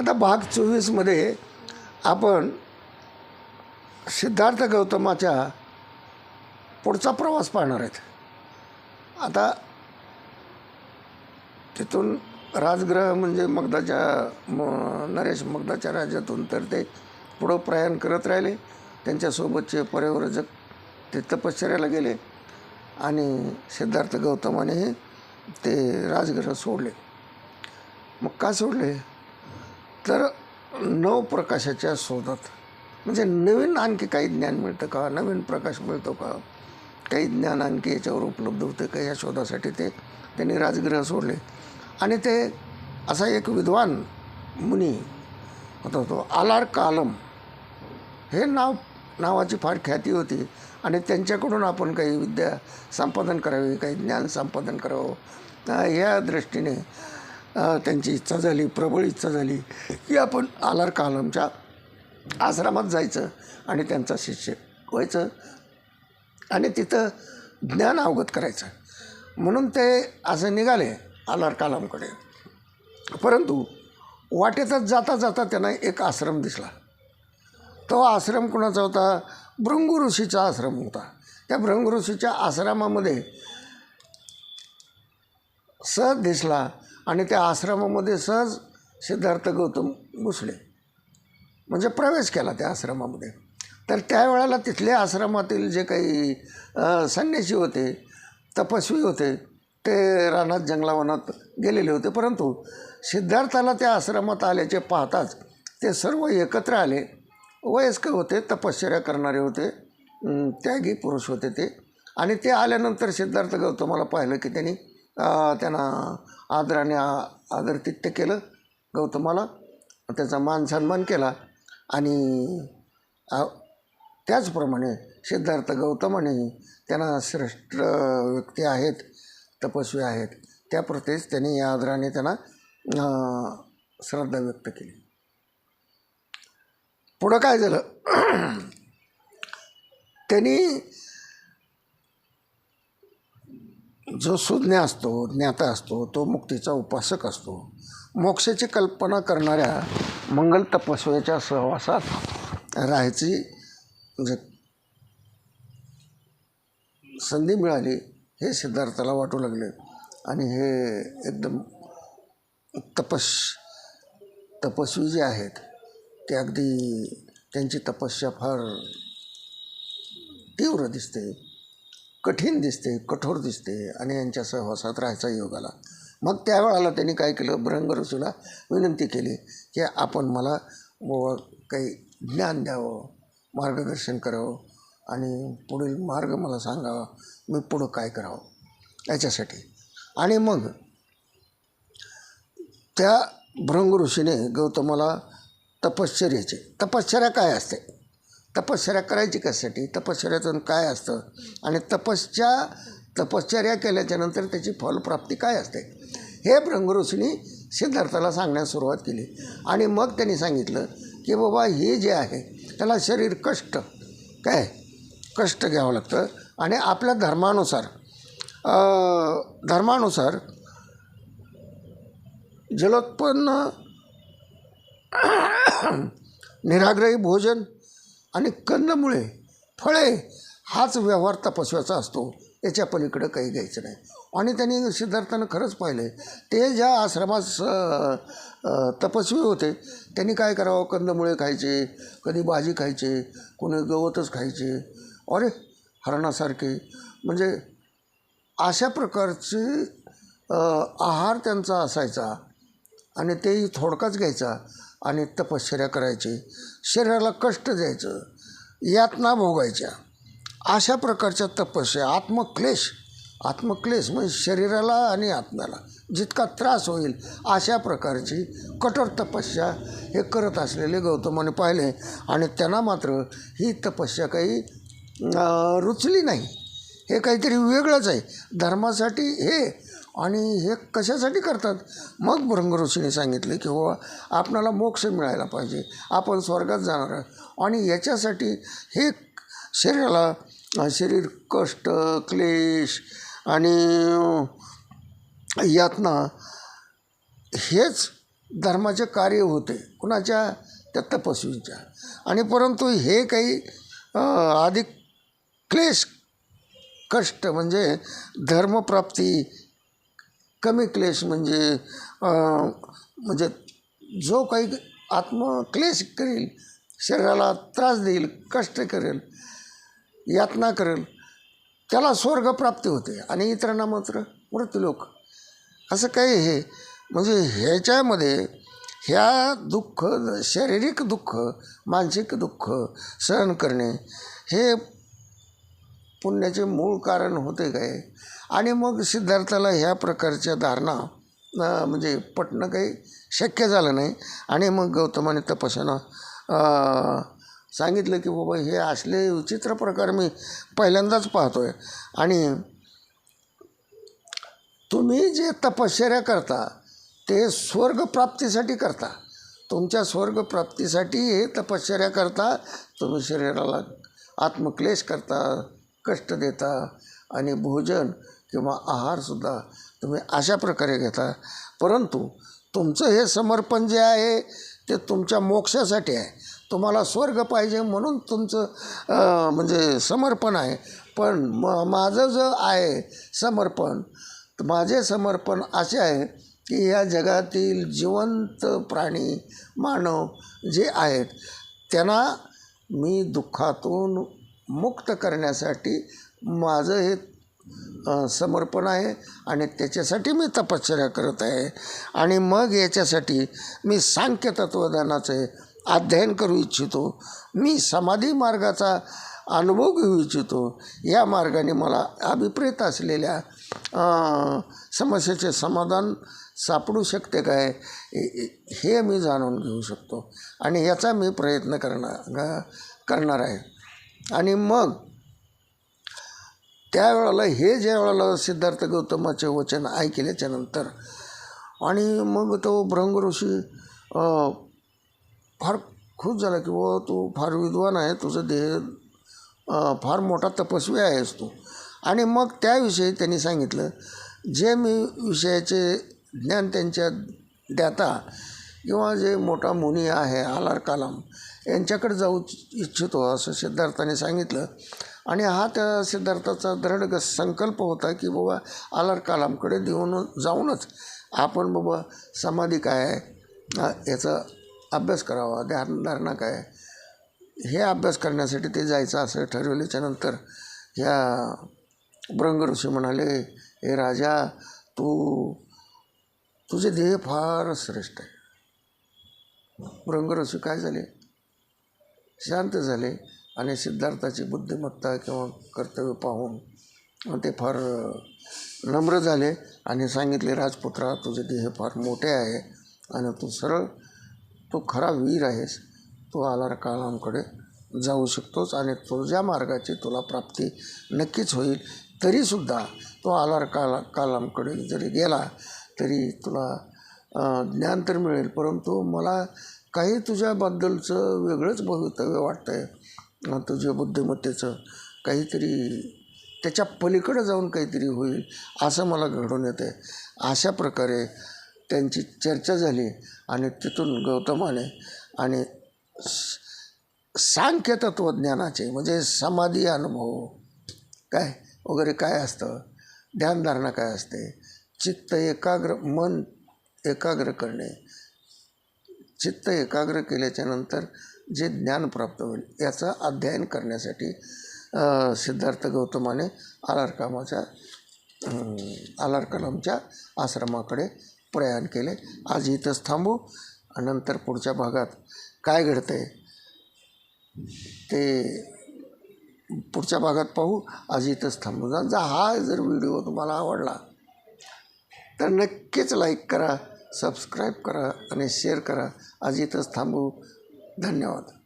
आता भाग चोवीसमध्ये आपण सिद्धार्थ गौतमाच्या पुढचा प्रवास पाहणार आहेत. आता तिथून राजग्रह म्हणजे मगधाच्या म नरेश मगदाच्या राज्यातून तर ते पुढं प्रयाण करत राहिले. त्यांच्यासोबतचे पर्यवरजक ते तपश्चर्याला गेले आणि सिद्धार्थ गौतमानेही ते राजग्रह सोडले. मग का सोडले? तर नवप्रकाशाच्या शोधात म्हणजे नवीन आणखी काही ज्ञान मिळतं का? नवीन प्रकाश मिळतो का? काही ज्ञान आणखी याच्यावर उपलब्ध होते का? या शोधासाठी ते त्यांनी राजगृह सोडले. आणि ते असा एक विद्वान मुनी होता तो आलार कालम हे नाव नावाची फार ख्याती होती. आणि त्यांच्याकडून आपण काही विद्या संपादन करावी काही ज्ञान संपादन करावं. या दृष्टीने त्यांची इच्छा झाली प्रबळ इच्छा झाली की आपण आलार कालमच्या आश्रमात जायचं आणि त्यांचा शिष्य व्हायचं आणि तिथं ज्ञान अवगत करायचं. म्हणून ते असं निघाले आलार कालामकडे. परंतु वाटेतच जाता जाता त्यांना एक आश्रम दिसला. तो आश्रम कुणाचा होता? भृंगु ऋषीचा आश्रम होता. त्या भृंग ऋषीच्या आश्रमामध्ये स दिसला आणि त्या आश्रमामध्ये सहज सिद्धार्थ गौतम घुसले. म्हणजे प्रवेश केला त्या आश्रमामध्ये. तर त्यावेळेला तिथल्या आश्रमातील जे काही संन्यासी होते तपस्वी होते ते रानात जंगलावनात गेलेले होते. परंतु सिद्धार्थाला त्या आश्रमात आल्याचे पाहताच ते सर्व एकत्र आले. वयस्क होते तपश्चर्या करणारे होते त्यागी पुरुष होते ते. आणि ते आल्यानंतर सिद्धार्थ गौतमाला पाहिलं की त्यांनी त्यांना आदराने आ- आदरातिथ्य केलं गौतमाला. त्याचा मान सन्मान केला आणि त्याचप्रमाणे सिद्धार्थ गौतमानेही त्यांना श्रेष्ठ व्यक्ती आहेत तपस्वी आहेत. त्याप्रतेच त्यांनी या आदराने त्यांना श्रद्धा व्यक्त केली. पुढं काय झालं? त्यांनी जो सुज्ञ असतो ज्ञाता असतो तो मुक्तीचा उपासक असतो. मोक्षाची कल्पना करणाऱ्या मंगल तपस्व्याच्या सहवासात राहायची म्हणजे संधी मिळाली हे सिद्धार्थाला वाटू लागले. आणि हे एकदम तपस तपस्वी जे आहेत ते अगदी त्यांची तपस्या फार तीव्र दिसते. कठीण दिसते कठोर दिसते आणि यांच्या सहवासात राहायचा योग आला. मग त्यावेळेला त्यांनी काय केलं? ब्रह्म ऋषीला विनंती केली की आपण मला काही ज्ञान द्यावं मार्गदर्शन करावं आणि पुढील मार्ग मला सांगावा मी पुढं काय करावं याच्यासाठी. आणि मग त्या भृंग ऋषीने गौतमाला तपश्चर्याचे तपश्चर्या काय असते? तपश्चर्या करायची कशासाठी? तपश्चर्यातून काय असतं? आणि तपश्च्या तपश्चर्या केल्याच्यानंतर त्याची फलप्राप्ती काय असते? हे भृंग सिद्धार्थाला सांगण्यास सुरुवात केली. आणि मग त्यांनी सांगितलं की बाबा हे जे आहे त्याला शरीर कष्ट काय? कष्ट घ्यावं लागतं. आणि आपल्या धर्मानुसार धर्मानुसार जलोत्पन्न निराग्रही भोजन आणि कंदमुळे फळे हाच व्यवहार तपस्व्याचा असतो. याच्या पलीकडं काही घ्यायचं नाही. आणि त्यांनी सिद्धार्थानं खरंच पाहिलं ते ज्या आश्रमात तपस्वी होते त्यांनी काय करावं? कंदमुळे खायचे कधी भाजी खायचे कोणी गवतच खायचे. अरे हरणासारखे. म्हणजे अशा प्रकारचे आहार त्यांचा असायचा आणि तेही थोडकाच घ्यायचा. आणि तपश्चर्या करायची. शरीराला कष्ट द्यायचं. यातना भोगायच्या. अशा प्रकारच्या तपस्या आत्मक्लेश. आत्मक्लेश म्हणजे शरीराला आणि आत्म्याला जितका त्रास होईल अशा प्रकारची कठोर तपस्या हे करत असलेले गौतमाने पाहिले. आणि त्यांना मात्र ही तपस्या काही रुचली नाही. हे काहीतरी वेगळंच आहे. धर्मासाठी हे आणि हे कशासाठी करतात? मग भृंग सांगितले की हो आपणाला मोक्ष मिळायला पाहिजे. आपण स्वर्गात जाणार आहोत. आणि याच्यासाठी हे शरीराला शरीर कष्ट क्लेश आणि यातना हेच धर्माचे कार्य होते. कुणाच्या? त्या तपस्वीच्या. आणि परंतु हे काही अधिक क्लेश कष्ट म्हणजे धर्मप्राप्ती कमी क्लेश म्हणजे म्हणजे जो काही आत्मक्लेश करेल शरीराला त्रास देईल कष्ट करेल यातना करेल त्याला स्वर्गप्राप्ती होते. आणि इतरांना मात्र मृत्यूलोक असं काही हे म्हणजे ह्याच्यामध्ये ह्या दुःख शारीरिक दुःख मानसिक दुःख सहन करणे हे पुण्याचे मूळ कारण होते काय? आणि मग सिद्धार्थाला ह्या प्रकारच्या धारणा म्हणजे पटणं काही शक्य झालं नाही. आणि मग गौतमाने तपस्यानं सांगितलं की बाबा हे असले विचित्र प्रकार मी पहिल्यांदाच पाहतो आहे आणि तुम्ही जे तपश्चर्या करता ते स्वर्गप्राप्तीसाठी करता. तुमच्या स्वर्गप्राप्तीसाठी हे तपश्चर्या करता तुम्ही शरीराला आत्मक्लेश करता. कष्ट देता आणि भोजन किंवा आहारसुद्धा तुम्ही अशा प्रकारे घेता. परंतु तुमचं हे समर्पण जे आहे ते तुमच्या मोक्षासाठी आहे. तुम्हाला स्वर्ग पाहिजे म्हणून तुमचं म्हणजे समर्पण आहे. पण म माझं जे आहे समर्पण माझे समर्पण असे आहे की या जगातील जिवंत प्राणी मानव जे आहेत त्यांना मी दुःखातून मुक्त करण्यासाठी माझं हे समर्पण आहे आणि त्याच्यासाठी मी तपश्चर्या करत आहे. आणि मग याच्यासाठी मी सांख्य तत्त्वज्ञानाचे अध्ययन करू इच्छितो. मी समाधी मार्गाचा अनुभव घेऊ इच्छितो. या मार्गाने मला अभिप्रेत असलेल्या समस्येचे समाधान सापडू शकते काय हे मी जाणून घेऊ शकतो. आणि याचा मी प्रयत्न करणार करणार आहे. आणि मग त्यावेळेला हे ज्या वेळेला सिद्धार्थ गौतमाचे वचन ऐकल्याच्या नंतर आणि मग तो भृंग ऋषी फार खुश झाला की व तू फार विद्वान आहे तुझं देह फार मोठा तपस्वी आहेस तू. आणि मग त्याविषयी त्यांनी सांगितलं जे मी विषयाचे ज्ञान त्यांच्या द्याता किंवा जे मोठा मुनी आहे आलार कालाम यांच्याकडे जाऊ इच्छितो असं सिद्धार्थाने सांगितलं. आणि हा त्या सिद्धार्थाचा दृढ संकल्प होता की बाबा आलार कालामकडे देऊन जाऊनच आपण बाबा समाधी काय आहे याचा अभ्यास करावा ध्यानधारणा काय हे अभ्यास करण्यासाठी ते जायचं असं ठरवल्याच्या नंतर ह्या भ्रंग ऋषी म्हणाले हे राजा तू तुझे ध्येय फार श्रेष्ठ आहे. भृंग काय झाले? शांत झाले आणि सिद्धार्थाची बुद्धिमत्ता किंवा कर्तव्य पाहून ते फार नम्र झाले आणि सांगितले राजपुत्रा तुझे देह फार मोठे आहे आणि तू सरळ तू खरा वीर आहेस. तू आलार काळांकडे जाऊ शकतोस आणि तुझ्या मार्गाची तुला प्राप्ती नक्कीच होईल. तरीसुद्धा तो आलार काला कालामकडे जरी गेला तरी तुला ज्ञान तर मिळेल परंतु मला काही तुझ्याबद्दलचं वेगळंच भवितव्य वाटतं आहे तुझ्या बुद्धिमत्तेचं. काहीतरी त्याच्या पलीकडे जाऊन काहीतरी होईल असं मला घडून येतं आहे अशा प्रकारे त्यांची चर्चा झाली आणि तिथून गौतमाने आणि सांख्य तत्त्वज्ञानाचे म्हणजे समाधी अनुभव काय वगैरे काय असतं ध्यानधारणा काय असते चित्त एकाग्र मन एकाग्र करणे. चित्त एकाग्र केल्याच्यानंतर जे ज्ञान प्राप्त होईल याचं अध्ययन करण्यासाठी सिद्धार्थ गौतमाने आलार कामाच्या आलार कलामच्या आश्रमाकडे प्रयाण केले. आज इथंच थांबू नंतर पुढच्या भागात काय घडतंय ते पुढच्या भागात पाहू. आज इथंच थांबू. जा हा जर व्हिडिओ तुम्हाला आवडला तर नक्कीच लाईक करा. सबस्क्राईब करा आणि शेअर करा. आज इथंच थांबू. धन्यवाद.